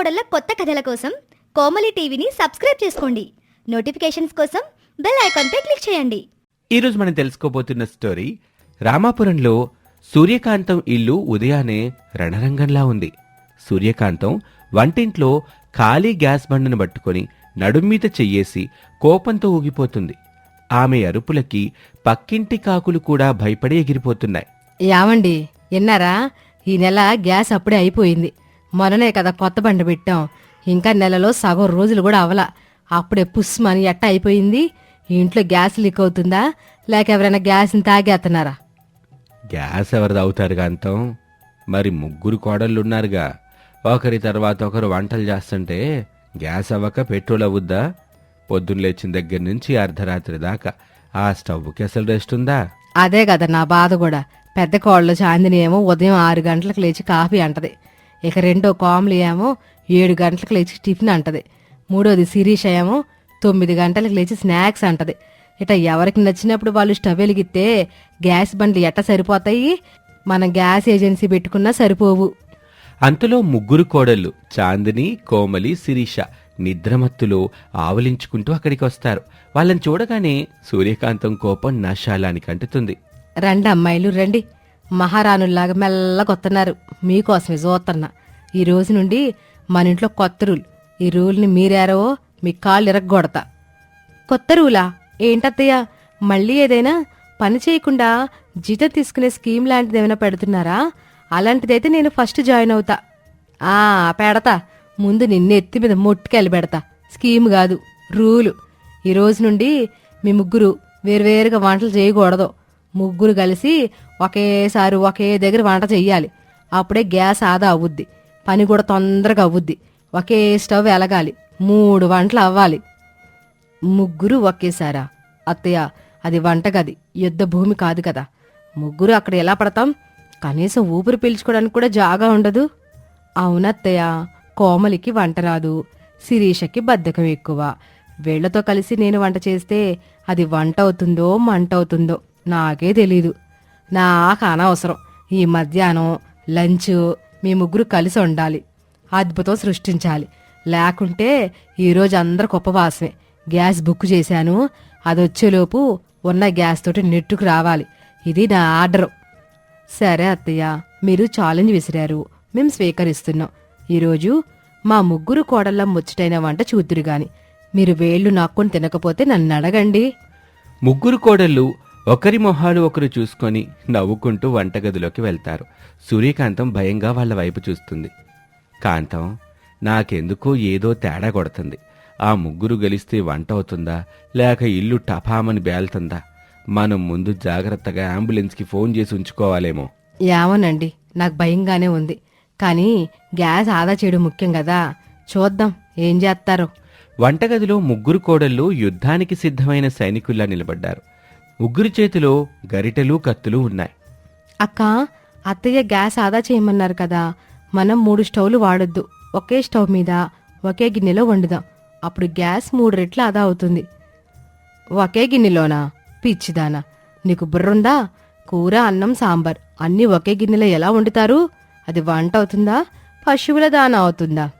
కోడళ్ళ కొత్త కథల కోసం కోమలి టీవీని సబ్స్క్రైబ్ చేసుకోండి. నోటిఫికేషన్స్ కోసం బెల్ ఐకాన్పై క్లిక్ చేయండి. ఈరోజు మనం తెలుసుకోబోతున్న స్టోరీ రామాపురంలో సూర్యకాంతం ఇల్లు ఉదయానే రణరంగంలా ఉంది. సూర్యకాంతం వంటింట్లో ఖాళీ గ్యాస్ బండను పట్టుకొని నడుం మీద చెయ్యేసి కోపంతో ఊగిపోతుంది. ఆమె అరుపులకి పక్కింటి కాకులు కూడా భయపడి ఎగిరిపోతున్నాయి. యావండి విన్నారా ఈ నెల గ్యాస్ అప్పుడే అయిపోయింది. మొన్ననే కదా కొత్త బండి పెట్టాం. ఇంకా నెలలో సగం రోజులు కూడా అవలా. అప్పుడే పుస్మని ఎట్ట అయిపోయింది. ఇంట్లో గ్యాస్ లీక్ అవుతుందా? లేక ఎవరైనా గ్యాస్ని తాగేస్తున్నారా గ్యాస్ ఎవరిది అవుతారు కాంతం మరి ముగ్గురు కోడళ్ళున్నారుగా. ఒకరి తర్వాత ఒకరు వంటలు చేస్తుంటే గ్యాస్ అవ్వక పెట్రోల్ అవుద్దా పొద్దున్న లేచిన దగ్గర నుంచి అర్ధరాత్రి దాకా. ఆ స్టవ్కి అసలు రెస్ట్ ఉందా? అదే కదా నా బాధ కూడా. పెద్ద కోళ్ళు చాందిని ఏమో ఉదయం ఆరు గంటలకు లేచి కాఫీ అంటది. ఇక రెండో కోమలి ఏమో ఏడు గంటలకు లేచి టిఫిన్ అంటది. మూడోది శిరీష ఏమో తొమ్మిది గంటలకు లేచి స్నాక్స్ అంటది. ఇట ఎవరికి నచ్చినప్పుడు వాళ్ళు స్టవ్ వెలిగితే గ్యాస్ బండ్లు ఎట్ట సరిపోతాయి? మనం గ్యాస్ ఏజెన్సీ పెట్టుకున్నా సరిపోవు. అంతలో ముగ్గురు కోడళ్ళు చాందిని కోమలి శిరీష నిద్రమత్తులో ఆవలించుకుంటూ అక్కడికి వస్తారు వాళ్ళని చూడగానే సూర్యకాంతం కోపం నశాలానికి అంటుతుంది రండి అమ్మాయిలు రండి. మహారాణుల్లాగా మెల్లగొత్తన్నారు మీకోసమే చూస్తున్నా ఈ రోజు నుండి మన ఇంట్లో కొత్త రూల్. ఈ రూల్ని మీరారో మీ కాళ్ళు ఇరగొడతా కొత్త రూలా? ఏంటత్తయ్య? మళ్ళీ ఏదైనా పని చేయకుండా జీతం తీసుకునే స్కీమ్ లాంటిది ఏమైనా పెడుతున్నారా? అలాంటిదైతే నేను ఫస్ట్ జాయిన్ అవుతా. ఆ పెడతా. ముందు నిన్ను ఎత్తి మీద మొట్టుకెళ్ళి పెడతా. స్కీమ్ కాదు రూలు. ఈ రోజు నుండి మీ ముగ్గురు వేరువేరుగా వంటలు చేయకూడదు. ముగ్గురు కలిసి ఒకేసారి ఒకే దగ్గర వంట చెయ్యాలి. అప్పుడే గ్యాస్ ఆదా అవుద్ది. పని కూడా తొందరగా అవుద్ది. ఒకే స్టవ్ వెలగాలి. మూడు వంటలు అవ్వాలి. ముగ్గురు ఒకేసారా? అత్తయ్య అది వంటగది. యుద్ధ భూమి కాదు కదా. ముగ్గురు అక్కడ ఎలా పడతాం? కనీసం ఊపిరి పీల్చుకోవడానికి కూడా జాగా ఉండదు. అవునత్తయ్య కోమలికి వంట రాదు. శిరీషకి బద్ధకం ఎక్కువ. వీళ్ళతో కలిసి నేను వంట చేస్తే అది వంట అవుతుందో మంట అవుతుందో నాకే తెలీదు. నాకు అనవసరం. ఈ మధ్యాహ్నం లంచ్ మీ ముగ్గురు కలిసి ఉండాలి. అద్భుతం సృష్టించాలి. లేకుంటే ఈరోజు అందరికి ఉపవాసమే. గ్యాస్ బుక్ చేశాను. అది వచ్చేలోపు ఉన్న గ్యాస్ తోటి నెట్టుకు రావాలి. ఇది నా ఆర్డరు. సరే అత్తయ్య మీరు ఛాలెంజ్ విసిరారు. మేము స్వీకరిస్తున్నాం. ఈరోజు మా ముగ్గురు కోడళ్ళ ముచ్చటైన వంట చూద్దురు గాని. మీరు వేళ్ళు నాక్కొని తినకపోతే నన్ను అడగండి. ముగ్గురు కోడళ్ళు ఒకరి మొహాలు ఒకరు చూసుకొని నవ్వుకుంటూ వంటగదిలోకి వెళ్తారు. సూర్యకాంతం భయంగా వాళ్ళ వైపు చూస్తుంది. కాంతం నాకెందుకో ఏదో తేడా కొడుతుంది. ఆ ముగ్గురు గెలిస్తే వంట అవుతుందా? లేక ఇల్లు టపామని బేల్తుందా? మనం ముందు జాగ్రత్తగా అంబులెన్స్కి ఫోన్ చేసి ఉంచుకోవాలేమో. ఏమోనండి నాకు భయంగానే ఉంది. కానీ గ్యాస్ ఆదా చేయడం ముఖ్యం కదా. చూద్దాం ఏం చేస్తారో? వంటగదిలో ముగ్గురు కోడళ్ళు యుద్ధానికి సిద్ధమైన సైనికుల్లా నిలబడ్డారు. ముగ్గురి చేతిలో గరిటెలు కత్తులు ఉన్నాయి. అక్క అత్తయ్య గ్యాస్ ఆదా చేయమన్నారు కదా. మనం మూడు స్టవ్లు వాడొద్దు. ఒకే స్టవ్ మీద ఒకే గిన్నెలో వండుదాం. అప్పుడు గ్యాస్ మూడు రెట్లు ఆదా అవుతుంది. ఒకే గిన్నెలోనా? పిచ్చిదానా. నీకు బుర్రుందా? కూర అన్నం సాంబార్ అన్నీ ఒకే గిన్నెలో ఎలా వండుతారు? అది వంట అవుతుందా? పశువుల దాన అవుతుందా?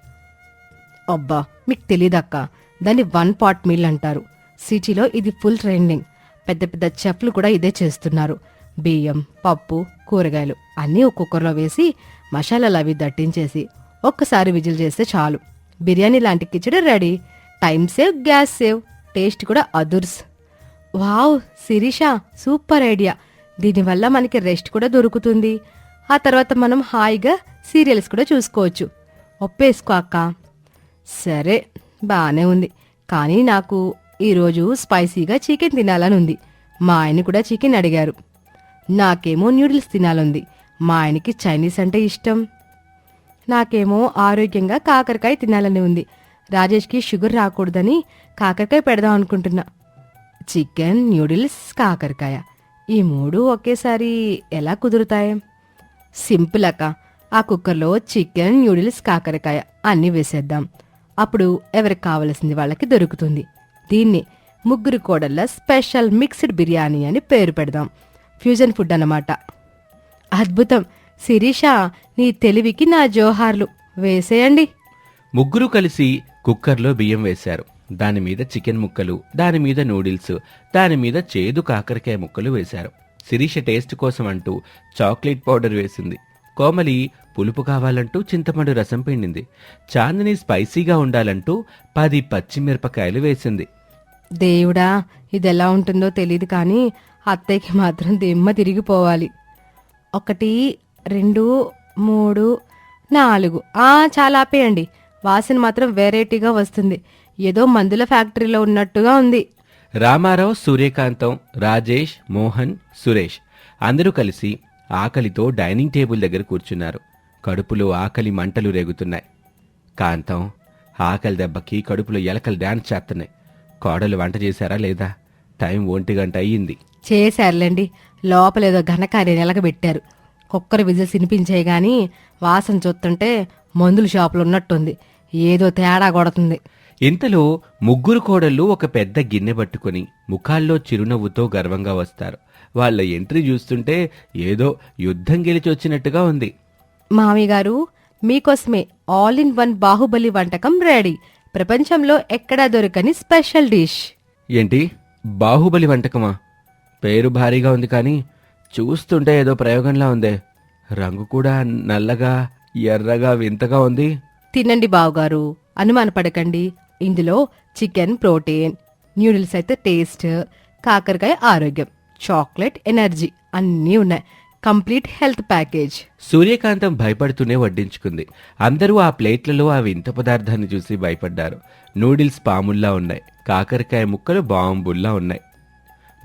అబ్బా మీకు తెలీదక్క. దాన్ని వన్ పాట్ మీల్ అంటారు. సిటీలో ఇది ఫుల్ ట్రెండింగ్. పెద్ద పెద్ద చెఫ్లు కూడా ఇదే చేస్తున్నారు. బియ్యం పప్పు కూరగాయలు అన్నీ ఒక కుక్కర్లో వేసి మసాలాలు అవి దట్టించేసి ఒక్కసారి విజిల్ చేస్తే చాలు. బిర్యానీ లాంటి khichdi ready. Time save gas save. Taste కూడా అదుర్స్. Wow Sirisha super idea. దీనివల్ల మనకి రెస్ట్ కూడా దొరుకుతుంది. ఆ తర్వాత మనం హాయిగా సీరియల్స్ కూడా చూసుకోవచ్చు. ఒప్పేసుకో అక్క. సరే బాగానే ఉంది. కానీ నాకు ఈరోజు స్పైసీగా చికెన్ తినాలని ఉంది మా ఆయన కూడా చికెన్ అడిగారు. నాకేమో న్యూడిల్స్ తినాలంది. మా ఆయనకి చైనీస్ అంటే ఇష్టం. నాకేమో ఆరోగ్యంగా కాకరకాయ తినాలని ఉంది. రాజేష్కి షుగర్ రాకూడదని కాకరకాయ పెడదాం అనుకుంటున్నా. చికెన్ న్యూడిల్స్ కాకరకాయ. ఈ మూడు ఒకేసారి ఎలా కుదురుతాయి? సింపుల్ అక్క. ఆ కుక్కర్లో చికెన్ న్యూడిల్స్ కాకరకాయ అన్నీ వేసేద్దాం. అప్పుడు ఎవరికి కావలసింది వాళ్ళకి దొరుకుతుంది. దీన్ని ముగ్గురు కోడళ్ళ స్పెషల్ మిక్స్డ్ బిర్యానీ అని పేరు పెడదాం. ఫ్యూజన్ ఫుడ్ అన్నమాట. అద్భుతం. శిరీష నీ తెలివికి నా జోహార్లు. వేసేయండి. ముగ్గురు కలిసి కుక్కర్లో బియ్యం వేశారు. దాని మీద చికెన్ ముక్కలు దాని మీద నూడిల్స్ దాని మీద చేదు కాకరకాయ ముక్కలు వేశారు. శిరీష టేస్ట్ కోసం అంటూ చాక్లెట్ పౌడర్ వేసింది. కోమలి పులుపు కావాలంటూ చింతపండు రసం పిండింది. చాందిని స్పైసీగా ఉండాలంటూ పది పచ్చిమిరపకాయలు వేసింది. దేవుడా ఇది ఎలా ఉంటుందో తెలియదు కానీ అత్తయ్యకి మాత్రం దిమ్మ తిరిగిపోవాలి. ఒకటి రెండు మూడు నాలుగు. ఆ చాలా ఆపేయండి. వాసన మాత్రం వెరైటీగా వస్తుంది. ఏదో మందుల ఫ్యాక్టరీలో ఉన్నట్టుగా ఉంది. రామారావు సూర్యకాంతం రాజేష్ మోహన్ సురేష్ అందరూ కలిసి ఆకలితో డైనింగ్ టేబుల్ దగ్గర కూర్చున్నారు. కడుపులో ఆకలి మంటలు రేగుతున్నాయి. కాంతం ఆకలి దెబ్బకి కడుపులో ఎలకలు డ్యాన్స్ చేస్తున్నాయి. కోడలు వంట చేశారా లేదా? టైం ఒంటి గంట అయ్యింది. చేశారులేండి. లోపలేదో ఘనకార్యం ఎలగబెట్టారు కుక్కర్ విజిల్స్ వినిపించాయి గాని వాసన చూస్తుంటే మందుల షాపులో ఉన్నట్టుంది. ఏదో తేడా కొడుతుంది. ఇంతలో ముగ్గురు కోడళ్ళు ఒక పెద్ద గిన్నె పట్టుకొని ముఖాల్లో చిరునవ్వుతో గర్వంగా వస్తారు. వాళ్ళ ఎంట్రీ చూస్తుంటే ఏదో యుద్ధం గెలిచి వచ్చినట్టుగా ఉంది. మామయ్య గారు మీకోసమే ఆల్ ఇన్ వన్ బాహుబలి వంటకం రెడీ. ప్రపంచంలో ఎక్కడా దొరకని స్పెషల్ డిష్. ఏంటి? బాహుబలి వంటకమా? పేరు భారీగా ఉంది కానీ చూస్తుంటే ఏదో ప్రయోగంలా ఉందే. రంగు కూడా నల్లగా ఎర్రగా వింతగా ఉంది. తినండి బావగారు. అనుమానపడకండి. ఇందులో చికెన్ ప్రోటీన్ న్యూడిల్స్ అయితే టేస్ట్ కాకరకాయ ఆరోగ్యం చాక్లెట్ ఎనర్జీ అన్నీ ఉన్నాయి. Complete health package. సూర్యకాంతం భయపడుతూనే వడ్డించుకుంది. అందరూ ఆ ప్లేట్లలో ఆ వింత పదార్థాన్ని చూసి భయపడ్డారు. నూడిల్స్ పాముల్లా ఉన్నాయి. కాకరకాయ ముక్కలు బాంబుల్లా ఉన్నాయి.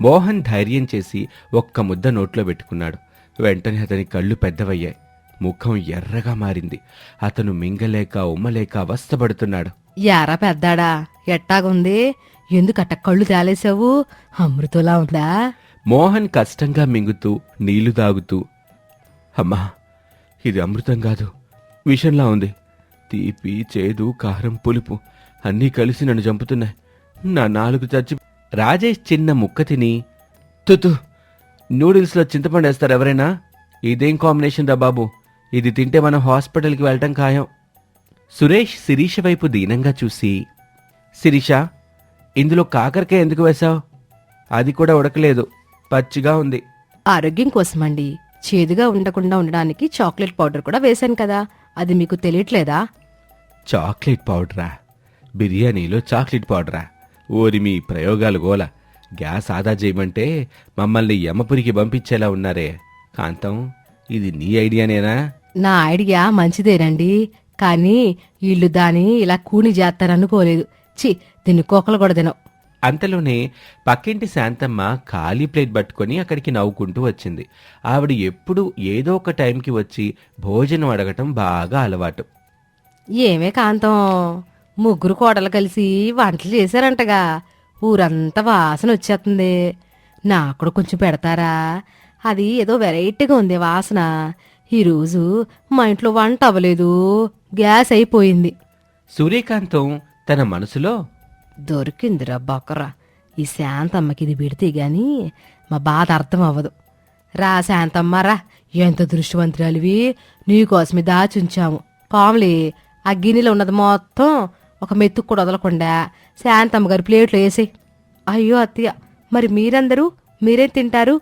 మోహన్ ధైర్యం చేసి ఒక్క ముద్ద నోట్లో పెట్టుకున్నాడు. వెంటనే అతని కళ్ళు పెద్దవయ్యాయి. ముఖం ఎర్రగా మారింది. అతను మింగలేక ఉమ్మలేక అవస్థపడుతున్నాడు. యారా పెద్దాడా? ఎట్టాగుంది? ఎందుకట్ట కళ్ళు తేలేసావు? అమృతలా ఉందా? మోహన్ కష్టంగా మింగుతూ నీళ్ళు తాగుతూ అమ్మా ఇది అమృతం కాదు. విషంలా ఉంది. తీపి చేదు కారం పులుపు అన్నీ కలిసి నన్ను చంపుతున్నాయి. నా నాలుగు చచ్చి రాజేష్ చిన్న ముక్క తిని తుతు నూడిల్స్లో చింతపండు వేస్తారు ఎవరైనా? ఇదేం కాంబినేషన్ రా బాబు. ఇది తింటే మనం హాస్పిటల్కి వెళ్ళటం ఖాయం సురేష్ శిరీష వైపు దీనంగా చూసి శిరీష ఇందులో కాకరకాయ ఎందుకు వేశావు? అది కూడా ఉడకలేదు. పచ్చిగా ఉంది. ఆరోగ్యం కోసమండి. చేదుగా ఉండకుండా ఉండడానికి చాక్లెట్ పౌడర్ కూడా వేశాను కదా. అది మీకు తెలియట్లేదా? చాక్లెట్ పౌడరా? బిర్యానీలో చాక్లెట్ పౌడరా? ఓరి మీ ప్రయోగాలు గోల. గ్యాస్ ఆదా చేయమంటే మమ్మల్ని యమపురికి పంపించేలా ఉన్నారే. కాంతం ఇది నీ ఐడియానేనా? నా ఐడియా మంచిదేనండి. కానీ వీళ్ళు దాని ఇలా కూని చేస్తారనుకోలేదు చి దీన్ని కోకలు కూడా తినవు. అంతలోనే పక్కింటి శాంతమ్మ ఖాళీ ప్లేట్ పట్టుకొని అక్కడికి నవ్వుకుంటూ వచ్చింది. ఆవిడ ఎప్పుడు ఏదో ఒక టైంకి వచ్చి భోజనం అడగటం బాగా అలవాటు. ఏమే కాంతం? ముగ్గురు కోడలు కలిసి వంటలు చేశారంటగా. ఊరంతా వాసన వచ్చేస్తుంది. నాకు కూడా కొంచెం పెడతారా? అది ఏదో వెరైటీగా ఉంది వాసన. ఈరోజు మా ఇంట్లో వంట అవ్వలేదు. గ్యాస్ అయిపోయింది. సూర్యకాంతం తన మనసులో దొరికిందిరా బొక్కరా. ఈ శాంతమ్మకి ఇది పెడితే గాని మా బాధ అర్థం అవ్వదు రా శాంతమ్మ రా. ఎంత దృష్టివంతురాలివి. నీకోసమే దాచుంచాము. కాములే ఆ గిన్నెలో ఉన్నది మొత్తం ఒక మెతుకు కూడా వదలకుండా శాంతమ్మ గారి ప్లేట్లో వేసి. అయ్యో అత్తయ్య మరి మీరందరూ మీరేం తింటారు?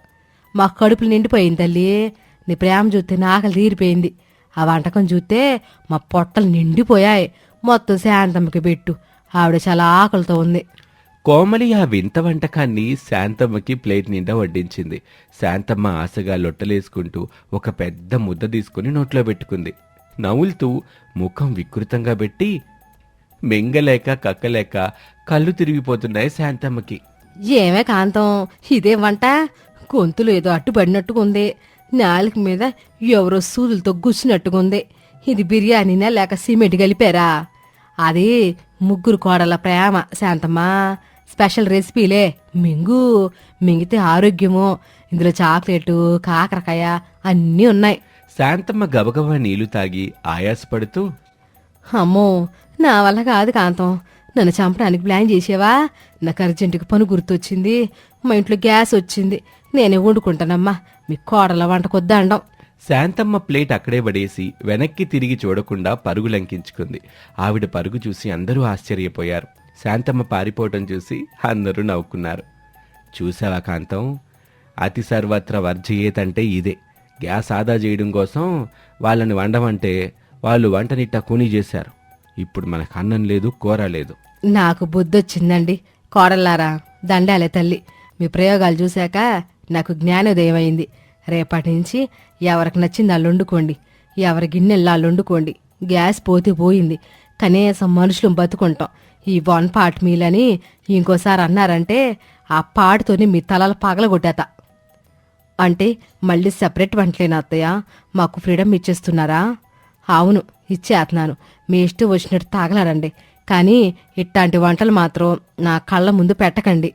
మా కడుపులు నిండిపోయింది తల్లి. నీ ప్రేమ చూస్తే నాకలు తీరిపోయింది. ఆ వంటకం చూస్తే మా పొట్టలు నిండిపోయాయి. మొత్తం శాంతమ్మకి పెట్టు. ఆవిడ చాలా ఆకలితో ఉంది. కోమలి ఆ వింత వంటకాన్ని శాంతమ్మకి ప్లేట్ నిండా వడ్డించింది. శాంతమ్మ ఆశగా లొట్టలేసుకుంటూ ఒక పెద్ద ముద్ద తీసుకుని నోట్లో పెట్టుకుంది. నవ్వులుతూ ముఖం వికృతంగా పెట్టి మింగలేక కక్కలేక కళ్ళు తిరిగిపోతున్నాయి శాంతమ్మకి. ఏమే కాంతం ఇదేం వంట? గొంతులు ఏదో అట్టుపడినట్టుగా ఉంది నాలుక మీద ఎవరో సూదులతో గుచ్చినట్టుగా ఉంది ఇది బిర్యానీనా లేక సిమెంట్ కలిపారా? అది ముగ్గురు కోడల ప్రేమ శాంతమ్మా. స్పెషల్ రెసిపీలే. మింగు మింగితే ఆరోగ్యము. ఇందులో చాక్లెట్ కాకరకాయ అన్నీ ఉన్నాయి. శాంతమ్మ గబగబా నీళ్ళు తాగి ఆయాసపడుతూ అమ్మో నా వల్ల కాదు కాంతం. నన్ను చంపడానికి ప్లాన్ చేసేవా? నాకు అర్జెంటుగా పని గుర్తొచ్చింది. మా ఇంట్లో గ్యాస్ వచ్చింది. నేనే వండుకుంటానమ్మా. మీ కోడల వంట కొద్దండం శాంతమ్మ ప్లేట్ అక్కడే పడేసి వెనక్కి తిరిగి చూడకుండా పరుగు లంకించుకుంది. ఆవిడ పరుగు చూసి అందరూ ఆశ్చర్యపోయారు. శాంతమ్మ పారిపోవటం చూసి అందరూ నవ్వుకున్నారు. చూసావా కాంతం? అతి సర్వత్ర వర్జయేతంటే ఇదే. గ్యాస్ ఆదా చేయడం కోసం వాళ్ళని వండమంటే వాళ్ళు వంటనిట్ట కూని చేశారు. ఇప్పుడు మనకు అన్నం లేదు కూర లేదు. నాకు బుద్ధొచ్చిందండి. కోడల్లారా దండాలే తల్లి. మీ ప్రయోగాలు చూశాక నాకు జ్ఞానోదయం అయింది రేపటి నుంచి ఎవరికి నచ్చింది వాళ్ళు వండుకోండి ఎవరి గిన్నెల్లో వాళ్ళు వండుకోండి గ్యాస్ పోతే పోయింది. కనీసం మనుషులు బతుకుంటాం. ఈ వన్ పార్ట్ మీల్ అని ఇంకోసారి అన్నారంటే ఆ పాటుతోనే మీ తలలు పగలగొట్టేత. అంటే మళ్ళీ సెపరేట్ వంటలేనా అత్తయ్య? మాకు ఫ్రీడమ్ ఇచ్చేస్తున్నారా? అవును ఇచ్చేస్తున్నాను. మీ ఇష్టం వచ్చినట్టు తాగలరండి కానీ ఇట్లాంటి వంటలు మాత్రం నా కళ్ళ ముందు పెట్టకండి.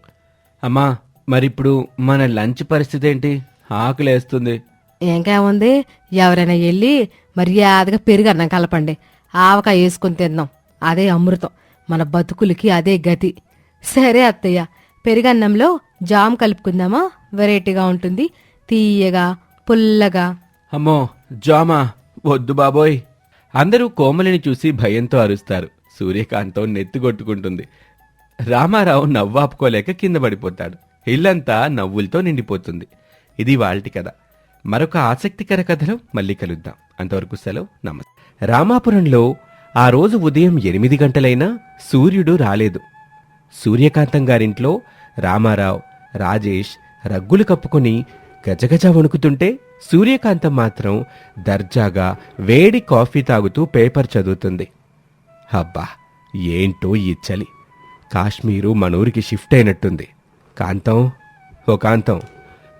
అమ్మా మరిప్పుడు మన లంచ్ పరిస్థితి ఏంటి? ఆకలేస్తుంది. ఇంకేముంది ఎవరైనా వెళ్ళి మర్యాదగా పెరుగు అన్నం కలపండి. ఆవకాయ వేసుకుని తిందాం. అదే అమృతం. మన బతుకులకి అదే గతి. సరే అత్తయ్య. పెరుగన్నంలో జామ్ కలుపుకుందామా? వెరైటీగా ఉంటుంది. తీయగా పుల్లగా. అమ్మో జామా. వద్దు బాబోయ్. అందరూ కోమలిని చూసి భయంతో అరుస్తారు. సూర్యకాంతం నెత్తిగొట్టుకుంటుంది. రామారావు నవ్వాపుకోలేక కింద పడిపోతాడు. ఇల్లంతా నవ్వులతో నిండిపోతుంది. ఇది వాళ్ళటి కథ. మరొక ఆసక్తికర కథలో మళ్ళీ కలుద్దాం. అంతవరకు సెలవు నమస్తే. రామాపురంలో ఆ రోజు ఉదయం ఎనిమిది గంటలైనా సూర్యుడు రాలేదు. సూర్యకాంతం గారింట్లో రామారావు రాజేష్ రగ్గులు కప్పుకొని గజగజ వణుకుతుంటే సూర్యకాంతం మాత్రం దర్జాగా వేడి కాఫీ తాగుతూ పేపర్ చదువుతుంది. అబ్బా ఏంటో ఈ చలి. కాశ్మీరు మనూరికి షిఫ్ట్ అయినట్టుంది. కాంతం ఓ కాంతం.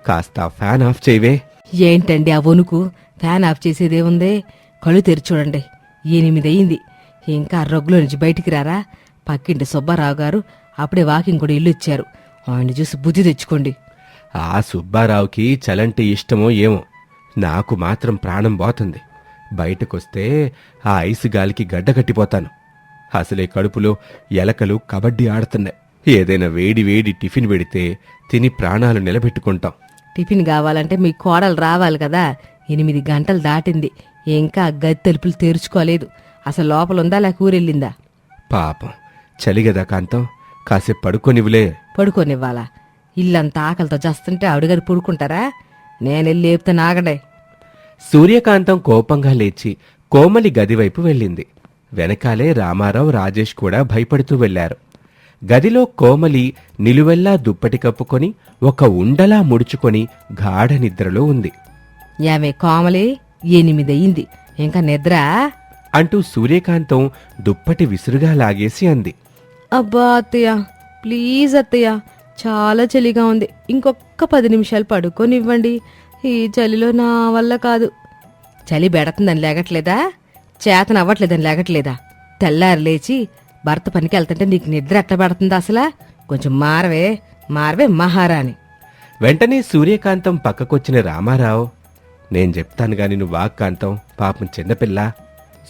కాస్త ఫ్యాన్ ఆఫ్ చేయవే. ఏంటండి ఆ వణుకు? ఫ్యాన్ ఆఫ్ చేసేదేముందే కళ్ళు తెరిచి చూడండి. ఎనిమిది అయింది ఇంకా రగ్గులో నుంచి బయటికి రారా? పక్కింటి సుబ్బారావు గారు అప్పుడే వాకింగ్ కూడా ఇల్లు ఇచ్చారు. ఆయన చూసి బుద్ధి తెచ్చుకోండి. ఆ సుబ్బారావుకి చలంటే ఇష్టమో ఏమో. నాకు మాత్రం ప్రాణం పోతుంది. బయటకొస్తే ఆ ఐసు గాలికి గడ్డ కట్టిపోతాను. అసలే కడుపులో ఎలకలు కబడ్డీ ఆడుతున్నాయి. ఏదైనా వేడి వేడి టిఫిన్ పెడితే తిని ప్రాణాలు నిలబెట్టుకుంటాం. టిఫిన్ కావాలంటే మీ కోడలు రావాలి కదా. ఎనిమిది గంటలు దాటింది. ఇంకా గది తలుపులు తెరుచుకోలేదు. అసలు లోపల ఉందా లేక ఊరెళ్ళిందా? పాపం. చలిగదా కాంతం. కాసేపు పడుకోనివ్వలే. పడుకోనివ్వాలా? ఇల్లంతా ఆకలితో చేస్తుంటే ఆవిడగారు పడుకుంటారా? నేనెళ్ళి లేపితే నాగడే. సూర్యకాంతం కోపంగా లేచి కోమలి గదివైపు వెళ్ళింది. వెనకాలే రామారావు రాజేష్ కూడా భయపడుతూ వెళ్ళారు గదిలో కోమలి నిలువెల్లా దుప్పటి కప్పుకొని ఒక ఉండలా ముడుచుకొని గాఢ నిద్రలో ఉంది. యామే కోమలి ఎనిమిది అయింది ఇంకా నిద్ర? అంటూ సూర్యకాంతం దుప్పటి విసురుగా లాగేసి అంది. అబ్బా అత్తయ్య ప్లీజ్ అత్తయ్య చాలా చలిగా ఉంది. ఇంకొక పది నిమిషాలు పడుకోనివ్వండి. ఈ చలిలో నా వల్ల కాదు. చలి బెడతుందని లేగట్లేదా? చేతన అవ్వట్లేదని లేగట్లేదా? తెల్లారి లేచి భర్త పనికి వెళ్తుంటే నీకు నిద్ర ఎట్లా పెడుతుందా అసలా? కొంచెం మారవే మారవే మహారాణి. వెంటనే సూర్యకాంతం పక్కకొచ్చిన రామారావు నేను చెప్తాను గాని నువ్వు వాక్కాంతం పాపం చిన్నపిల్ల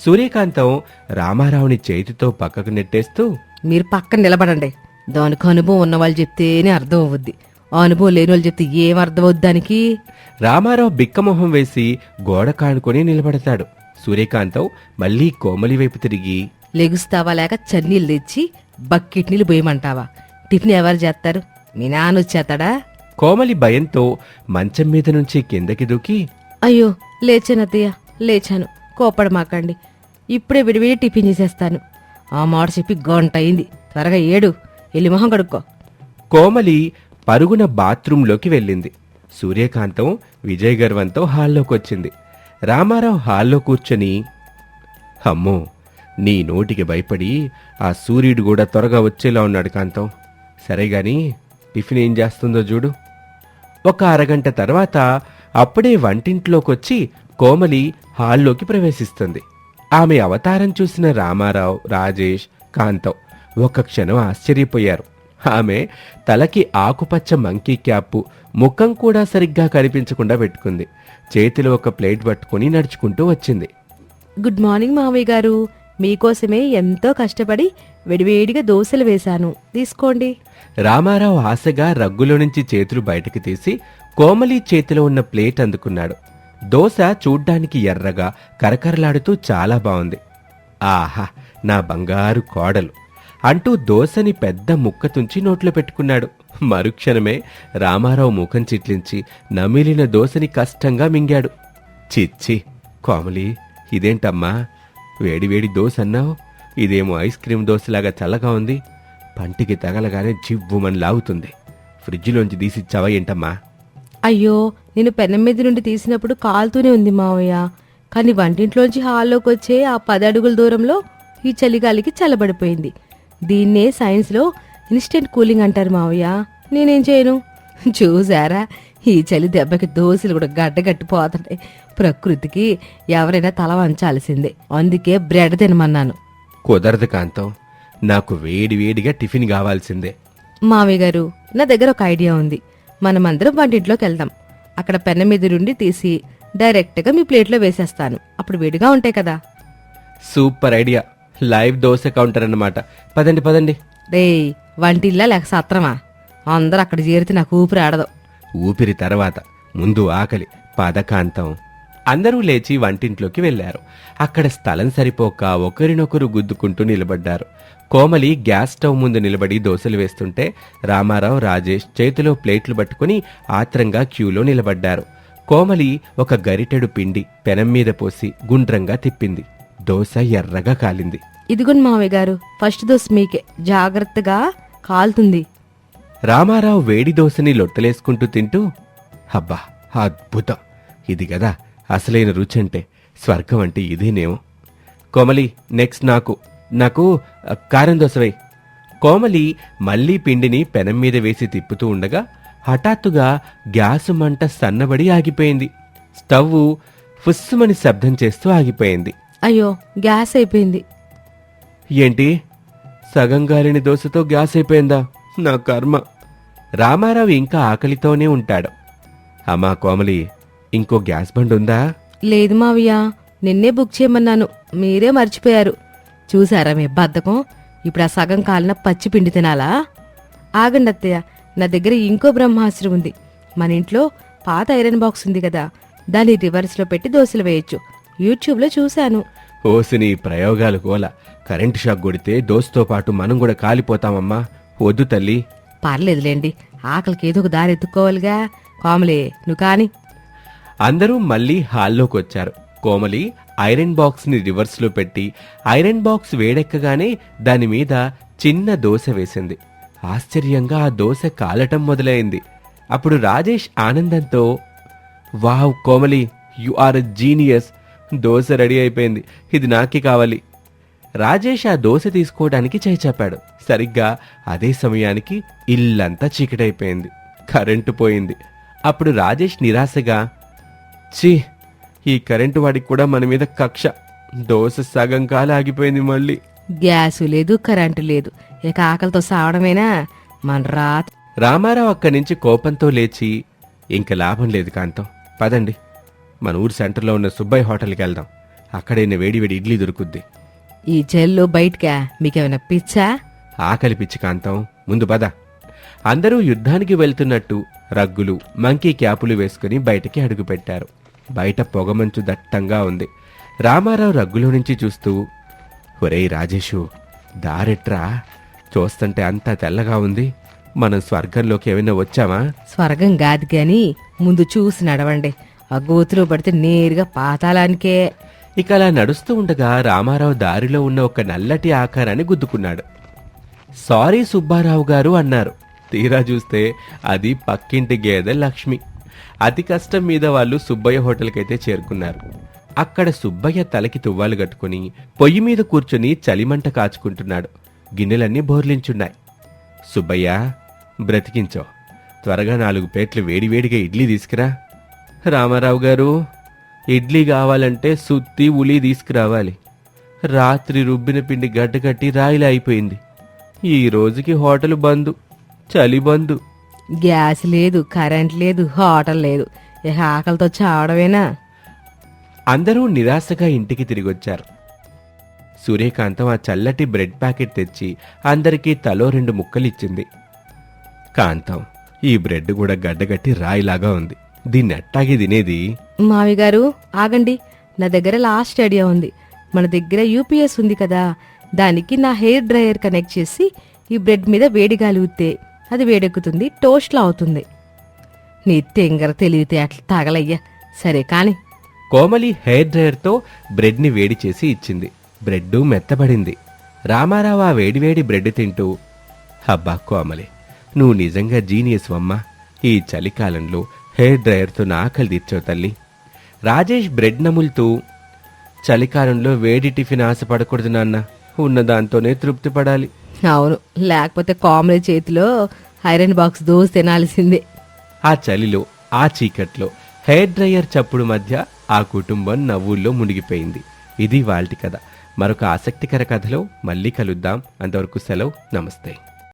సూర్యకాంతం రామారావుని చేతితో పక్కకు నెట్టేస్తూ మీరు పక్కన నిలబడండి. దానికి అనుభవం ఉన్న వాళ్ళు చెప్తేనే అర్థం అవుద్ది. ఆ అనుభవం లేని వాళ్ళు చెప్తే ఏం అర్థం అవుద్ది దానికి? రామారావు బిక్కమొహం వేసి గోడ కానుకొని నిలబడతాడు. సూర్యకాంతం మళ్ళీ కోమలి వైపు తిరిగి లెగుస్తావా లేక చన్నీళ్ళు తెచ్చి బకెట్ నీళ్ళు పోయమంటావా? టిఫిన్ ఎవరు చేస్తారు? మీ నాన్న కోమలి భయంతో మంచం మీద నుంచి కిందకి దూకి అయ్యో లేచాను అత్తయ్య లేచాను. కోపడమాకండి. ఇప్పుడే విడివిడి టిఫిన్ చేసేస్తాను. ఆ మాట చెప్పి గంట అయింది. త్వరగా ఏడు వెళ్ళి మొహం కడుక్కో. కోమలి పరుగున బాత్రూంలోకి వెళ్ళింది. సూర్యకాంతం విజయ్ గర్వంతో హాల్లోకొచ్చింది. రామారావు హాల్లో కూర్చొని అమ్మో నీ నోటికి భయపడి ఆ సూర్యుడు కూడా త్వరగా వచ్చేలా ఉన్నాడు కాంతం. సరే గాని టిఫిన్ ఏం చేస్తుందో చూడు. ఒక అరగంట తర్వాత అప్పుడే వంటింట్లోకొచ్చి కోమలి హాల్లోకి ప్రవేశిస్తుంది. ఆమె అవతారం చూసిన రామారావు రాజేష్ కాంతం ఒక క్షణం ఆశ్చర్యపోయారు. ఆమె తలకి ఆకుపచ్చ మంకీ క్యాప్ ముఖం కూడా సరిగ్గా కనిపించకుండా పెట్టుకుంది. చేతిలో ఒక ప్లేట్ పట్టుకుని నడుచుకుంటూ వచ్చింది. గుడ్ మార్నింగ్ మావయ్య గారు. మీకోసమే ఎంతో కష్టపడి విడివేడిగా దోశలు వేశాను. తీసుకోండి. రామారావు ఆశగా రగ్గులో నుంచి చేతులు బయటకు తీసి కోమలి చేతిలో ఉన్న ప్లేట్ అందుకున్నాడు. దోశ చూడ్డానికి ఎర్రగా కరకరలాడుతూ చాలా బాగుంది ఆహా నా బంగారు కోడలు అంటూ దోశని పెద్ద ముక్క తుంచి నోట్లో పెట్టుకున్నాడు. మరుక్షణమే రామారావు ముఖం చిట్లించి నమిలిన దోశని కష్టంగా మింగాడు. చిచ్చి కోమలి ఇదేంటమ్మా? వేడివేడి దోశ అన్నావు? ఇదేమో ఐస్ క్రీమ్ దోశలాగా చల్లగా ఉంది. పంటికి తగలగానే జివ్వుమని లాగుతుంది. ఫ్రిడ్జ్లోంచి తీసిచ్చావా ఏంటమ్మా? అయ్యో నేను పెనం మీద నుండి తీసినప్పుడు కాలుతూనే ఉంది మావయ్య. కానీ వంటింట్లోంచి హాల్లోకి వచ్చే ఆ పది అడుగుల దూరంలో ఈ చలిగాలికి చల్లబడిపోయింది. దీన్నే సైన్స్లో ఇన్స్టెంట్ కూలింగ్ అంటారు మావయ్య. నేనేం చేయను? చూసారా? ఈ చలి దెబ్బకి దోశలు కూడా గడ్డగట్టిపోతుంటాయి ప్రకృతికి ఎవరైనా తల వంచాల్సిందే. అందుకే బ్రెడ్ తినమన్నాను. కుదరదు కాంతం. నాకు వేడి వేడిగా టిఫిన్ కావాల్సిందే. మావయ్య గారు నా దగ్గర ఒక ఐడియా ఉంది. మనమందరం వంటింట్లోకి వెళ్దాం. అక్కడ పెన్న మీద నుండి తీసి డైరెక్ట్గా మీ ప్లేట్లో వేసేస్తాను. అప్పుడు వేడిగా ఉంటాయి కదా. Super idea. Live dosa counter అన్నమాట. పదండి పదండి. రేయ్ వంటిల్లా లేక సత్రమా? అందరూ అక్కడ చేరితే నాకు ఊపిరి ఆడదు. ఊపిరి తర్వాత ముందు ఆకలి పదకాంతం. అందరూ లేచి వంటింట్లోకి వెళ్ళారు అక్కడ స్థలం సరిపోక ఒకరినొకరు గుద్దుకుంటూ నిలబడ్డారు. కోమలి గ్యాస్ స్టవ్ ముందు నిలబడి దోశలు వేస్తుంటే రామారావు రాజేష్ చేతిలో ప్లేట్లు పట్టుకుని ఆత్రంగా క్యూలో నిలబడ్డారు. కోమలి ఒక గరిటెడు పిండి పెనం మీద పోసి గుండ్రంగా తిప్పింది. దోశ ఎర్రగా కాలింది. ఇదిగోండి మావయ్య గారు ఫస్ట్ దోశ మీకే. జాగ్రత్తగా కాలుతుంది. రామారావు వేడి దోశని లొట్టలేసుకుంటూ తింటూ అబ్బా అద్భుతం! ఇది కదా అసలైన రుచి అంటే స్వర్గం అంటే ఇదేనేమో. కోమలి నెక్స్ట్ నాకు నాకు కారం దోశ వేయ్. కోమలి మళ్ళీ పిండిని పెనం మీద వేసి తిప్పుతూ ఉండగా హఠాత్తుగా గ్యాసు మంట సన్నబడి ఆగిపోయింది. స్టవ్ ఫుస్సుమని శబ్దం చేస్తూ ఆగిపోయింది. అయ్యో గ్యాస్ అయిపోయింది. ఏంటి? సగం గాలిని దోశతో గ్యాస్ అయిపోయిందా? నా కర్మ. రామారావు ఇంకా ఆకలితోనే ఉంటాడు. అమ్మా కోమలి ఇంకో గ్యాస్ బండ్ ఉందా లేదు మావయ్య నిన్నే బుక్ చేయమన్నాను. మీరే మర్చిపోయారు. చూసారా మీ బద్ధకం ఇప్పుడు ఆ సగం కాలిన పచ్చి పిండి తినాలా? ఆగండి అత్తయ్య నా దగ్గర ఇంకో బ్రహ్మాస్త్రం ఉంది. మన ఇంట్లో పాత ఐరన్ బాక్స్ ఉంది కదా దాన్ని రివర్స్లో పెట్టి దోశలు వేయొచ్చు. యూట్యూబ్లో చూశాను. ఓసిని ప్రయోగాలు గోల. కరెంటు షాక్ కొడితే దోశతో పాటు మనం కూడా కాలిపోతామమ్మా. వద్దు తల్లి. పర్లేదులేండి ఆకలికి ఏదో ఒక దారి ఎత్తుక్కోవాలిగా. కామలే నువ్వు కాని. అందరూ మళ్ళీ హాల్లోకి వచ్చారు. కోమలి ఐరన్ బాక్స్ని రివర్స్లో పెట్టి ఐరన్ బాక్స్ వేడెక్కగానే దాని మీద చిన్న దోశ వేసింది. ఆశ్చర్యంగా ఆ దోశ కాలటం మొదలైంది. అప్పుడు రాజేష్ ఆనందంతో wow Komali you are genius. Dosa ready అయిపోయింది. ఇది నాకే కావాలి. రాజేష్ ఆ దోశ తీసుకోవడానికి చేయి చెప్పాడు సరిగ్గా అదే సమయానికి ఇల్లంతా చీకటైపోయింది. కరెంటు పోయింది. అప్పుడు రాజేష్ నిరాశగా ఛీ ఈ కరెంటు వాడికి కూడా మన మీద కక్ష. దోశ సగం కాలం ఆగిపోయింది మళ్ళీ. గ్యాసు లేదు కరెంటు లేదు. ఇక ఆకలితో సావడమేనా? మన రాత్. రామారావు అక్కడి నుంచి కోపంతో లేచి ఇంక లాభం లేదు కాంతం. పదండి. మన ఊరు సెంటర్లో ఉన్న సుబ్బయ్య హోటల్కి వెళ్దాం. అక్కడైనా వేడివేడి ఇడ్లీ దొరుకుద్ది. ఈ జెల్లు బయటకా? మీకేమైనా పిచ్చా? ఆకలి పిచ్చి కాంతం. ముందు పద. అందరూ యుద్ధానికి వెళ్తున్నట్టు రగ్గులు మంకీ క్యాపులు వేసుకుని బయటికి అడుగుపెట్టారు బయట పొగమంచు దట్టంగా ఉంది. రామారావు రగ్గులో నుంచి చూస్తూ ఒరేయ్ రాజేషు దారెట్రా? చూస్తుంటే అంతా తెల్లగా ఉంది. మనం స్వర్గంలోకి ఏమైనా వచ్చామా? స్వర్గం కాదు గాని ముందు చూసి నడవండి. ఆ గోతులో పడితే నేరుగా పాతాళానికే. ఇక అలా నడుస్తూ ఉండగా రామారావు దారిలో ఉన్న ఒక నల్లటి ఆకారాన్ని గుద్దుకున్నాడు. సారీ సుబ్బారావు గారు అన్నారు. తీరా చూస్తే అది పక్కింటి గేదె లక్ష్మి. అతి కష్టం మీద వాళ్ళు సుబ్బయ్య హోటల్కైతే చేరుకున్నారు. అక్కడ సుబ్బయ్య తలకి తువ్వాలు కట్టుకుని పొయ్యి మీద కూర్చుని చలిమంట కాచుకుంటున్నాడు. గిన్నెలన్నీ బోర్లించున్నాయి. సుబ్బయ్య బ్రతికించో. త్వరగా నాలుగు ప్లేట్లు వేడివేడిగా ఇడ్లీ తీసుకురా. రామారావు గారు ఇడ్లీ కావాలంటే సుత్తి ఉలి తీసుకురావాలి. రాత్రి రుబ్బిన పిండి గడ్డకట్టి రాయిలా అయిపోయింది. ఈ రోజుకి హోటల్ బంద్ చలి బంద్. గ్యాస్ లేదు కరెంట్ లేదు హోటల్ లేదు. ఇక ఆకలితో చావడమేనా? అందరూ నిరాశగా ఇంటికి తిరిగొచ్చారు. సూర్యకాంతం ఆ చల్లటి బ్రెడ్ ప్యాకెట్ తెచ్చి అందరికీ తలో రెండు ముక్కలిచ్చింది. కాంతం ఈ బ్రెడ్ కూడా గడ్డగట్టి రాయిలాగా ఉంది. దీన్ని అట్టాగే తినేది? మావి గారు ఆగండి. నా దగ్గర లాస్ట్ ఐడియా ఉంది. మన దగ్గర యూపీఎస్ ఉంది కదా. దానికి నా హెయిర్ డ్రైయర్ కనెక్ట్ చేసి ఈ బ్రెడ్ మీద వేడి గాలి ఊస్తే అది వేడెక్కుతుంది టోస్ట్లా అవుతుంది. నీ తెంగర తెలివితే అట్లా తాగలయ్యా. సరే కాని. కోమలి హెయిర్ డ్రైయర్తో బ్రెడ్ని వేడి చేసి ఇచ్చింది. బ్రెడ్ మెత్తబడింది. రామారావు ఆ వేడివేడి బ్రెడ్ తింటూ హబ్బా కోమలి నువ్వు నిజంగా జీనియస్ అమ్మా ఈ చలికాలంలో హెయిర్ డ్రైయర్తో నా ఆకలి తీర్చావు తల్లి. రాజేష్ బ్రెడ్ నములుతూ చలికాలంలో వేడి టిఫిన్ ఆశపడకూడదు నాన్న. ఉన్న దాంతోనే తృప్తి పడాలి. అవును లేకపోతే కామెడీ చేతిలో ఐరన్ బాక్స్ దోశ తినాల్సిందే. ఆ చలిలో ఆ చీకట్లో హెయిర్ డ్రైయర్ చప్పుడు మధ్య ఆ కుటుంబం నవ్వుల్లో మునిగిపోయింది. ఇది వాల్టి కథ. మరొక ఆసక్తికర కథలో మళ్ళీ కలుద్దాం. అంతవరకు సెలవు. నమస్తే.